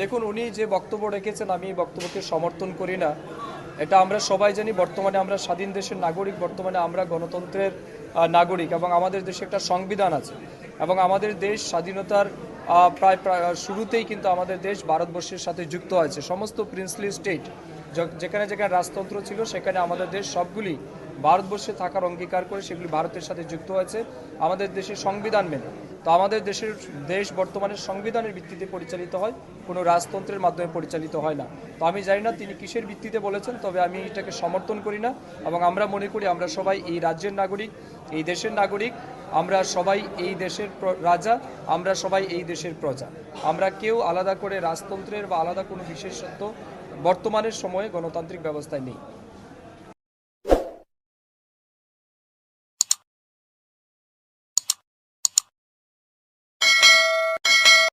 দেখুন, উনি যে বক্তব্য রেখেছেন, আমি এই বক্তব্যকে সমর্থন করি না। এটা আমরা সবাই জানি, বর্তমানে আমরা স্বাধীন দেশের নাগরিক, বর্তমানে আমরা গণতন্ত্রের নাগরিক এবং আমাদের দেশে একটা সংবিধান আছে এবং আমাদের দেশ স্বাধীনতার প্রায়, শুরুতেই কিন্তু আমাদের দেশ ভারতবর্ষের সাথে যুক্ত আছে। সমস্ত প্রিন্সলি স্টেট যেখানে যেখানে রাজতন্ত্র ছিল, সেখানে আমাদের দেশ সবগুলি ভারতবর্ষে থাকার অঙ্গীকার করে সেগুলি ভারতের সাথে যুক্ত হয়েছে। আমাদের দেশের সংবিধান মেনে। তো আমাদের দেশের দেশ বর্তমানে সংবিধানের ভিত্তিতে পরিচালিত হয়, কোনো রাজতন্ত্রের মাধ্যমে পরিচালিত হয় না। তো আমি জানি না তিনি কিসের ভিত্তিতে বলেছেন, তবে আমি এটাকে সমর্থন করি না এবং আমরা মনে করি আমরা সবাই এই রাজ্যের নাগরিক, এই দেশের নাগরিক, আমরা সবাই এই দেশের রাজা, আমরা সবাই এই দেশের প্রজা। আমরা কেউ আলাদা করে রাজতন্ত্রের বা আলাদা কোনো বিশেষত্ব বর্তমানের সময়ে গণতান্ত্রিক ব্যবস্থায় নেই।